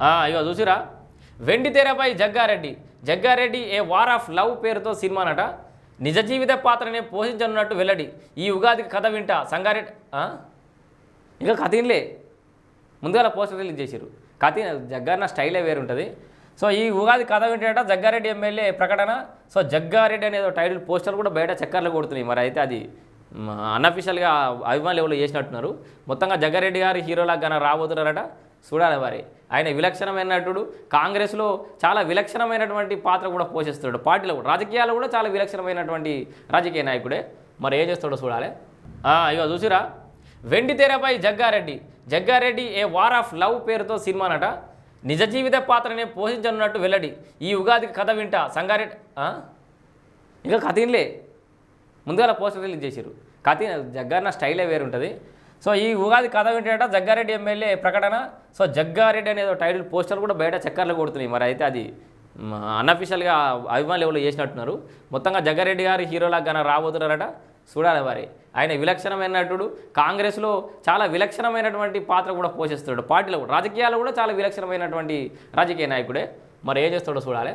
ఆ, ఇగో చూసిరా? వెండి తెరపై Jaggareddy. Jaggareddy a war of love పేరుతో సినిమానట నిజ జీవిత పాత్రనే పోషించనున్నట్టు వెల్లడి. ఈ ఉగాదికి కథ వింటా. సంగారెడ్డి ఇంకా కథ ఇన్లే ముందుగా పోస్టర్ రిలీజ్ చేశారు కథ జగ్గారిన స్టైలే వేరు ఉంటుంది సో ఈ ఉగాది కథ వింటేట జగ్గారెడ్డి ఎమ్మెల్యే ప్రకటన. సో జగ్గారెడ్డి అనేది టైటిల్ పోస్టర్ కూడా బయట చక్కర్లు కొడుతున్నాయి. మరి అయితే అది అన్అఫీషియల్గా అభిమానులు లెవెల్లో చేసినట్టున్నారు. మొత్తంగా జగ్గారెడ్డి గారు హీరోలాగా రాబోతున్నారట. చూడాలి మరి. ఆయన విలక్షణమైన నటుడు. కాంగ్రెస్లో చాలా విలక్షణమైనటువంటి పాత్ర కూడా పోషిస్తున్నాడు. పార్టీలో కూడా. రాజకీయాలు కూడా చాలా విలక్షణమైనటువంటి రాజకీయ నాయకుడే. మరి ఏం చేస్తాడో చూడాలి. అయ్యో చూసిరా. వెండి తెరపై Jaggareddy. Jaggareddy a war of love పేరుతో సినిమానట. నిజ జీవిత పాత్రనే పోషించనున్నట్టు వెల్లడి. ఈ ఉగాదికి కథ వింటా. సంగారెడ్డి ఇంకా కథ ఇన్లే ముందుగా పోస్టర్ రిలీజ్ చేశారు కథ జగ్గారిన స్టైలే వేరు ఉంటుంది సో ఈ ఉగాది కథ ఏంటంటే జగ్గారెడ్డి ఎమ్మెల్యే ప్రకటన. సో జగ్గారెడ్డి అనేది టైటిల్ పోస్టర్ కూడా బయట చక్కర్లు కొడుతున్నాయి. మరి అయితే అది అన్అఫీషియల్గా అభిమానులు లెవెల్లో చేసినట్టున్నారు. మొత్తంగా జగ్గారెడ్డి గారు హీరోలాగా గాన రాబోతున్నారట. చూడాలి మరి. ఆయన విలక్షణమైన నటుడు కాంగ్రెస్లో చాలా విలక్షణమైనటువంటి పాత్ర కూడా పోషిస్తున్నాడు. పార్టీలో కూడా రాజకీయాలు కూడా చాలా విలక్షణమైనటువంటి రాజకీయ నాయకుడే. మరి ఏం చేస్తాడో చూడాలి.